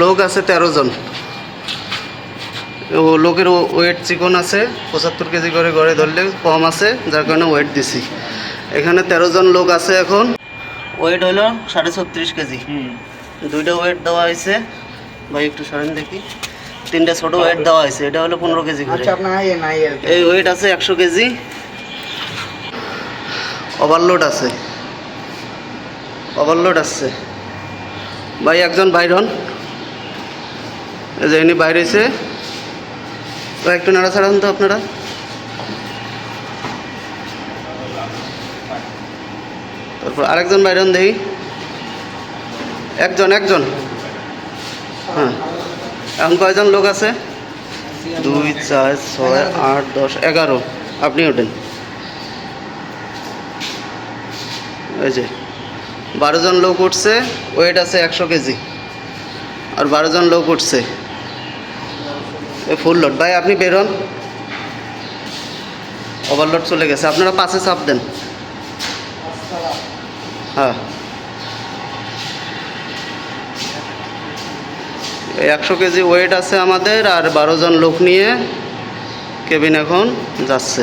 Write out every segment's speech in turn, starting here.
লোক আছে তেরো জন। ও লোকের ওয়েট চিকন আছে পঁচাত্তর কেজি করে গড়ে ধরলে কম আছে যার কারণে ওয়েট দিছি। এখানে তেরো জন লোক আছে এখন। ওয়েট হলো সাড়ে ছত্রিশ কেজি। দুইটা ওয়েট দেওয়া হয়েছে। ভাই একটু সরেন দেখি। তিনটা ছোট ওয়েট দেওয়া হয়েছে। এটা হলো পনেরো কেজি করে। আচ্ছা। এই ওয়েট আছে একশো কেজি। ওভারলোড আছে। ওভারলোড আছে। ভাই একজন বাইর হন। যে ইনি বাইরে তো একটু নাড়াছাড়া হন তো আপনারা। তারপর আরেকজন বাইরে হন দেখি। একজন একজন। হ্যাঁ। এখন কয়জন লোক আছে? দুই, চার, ছয়, আট, দশ, এগারো। আপনি ওঠেন। এই যে বারোজন লোক উঠছে, ওয়েট আছে একশো কেজি। আর বারোজন লোক উঠছে। Full load. ভাই, আপনি বেরোন ওভারলোড চলে গেছে। আপনারা পাশে চাপ দেন। হ্যাঁ। একশো কেজি ওয়েট আছে আমাদের, আর বারো জন লোক নিয়ে কেবিন এখন যাচ্ছে।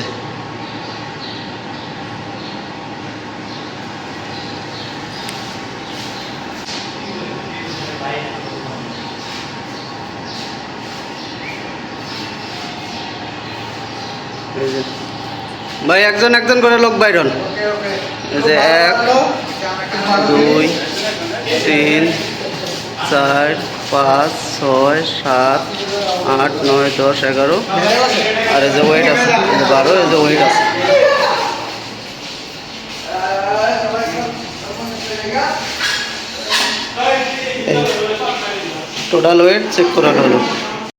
ভাই, একজন একজন করে লোক বাইরন যে এক, দুই, তিন, চার, পাঁচ, ছয়, সাত, আট, নয়, দশ, এগারো। আর এই যে ওয়েট আছে বারো, এই যে ওয়েট আছে। টোটাল ওয়েট চেক করা হলো।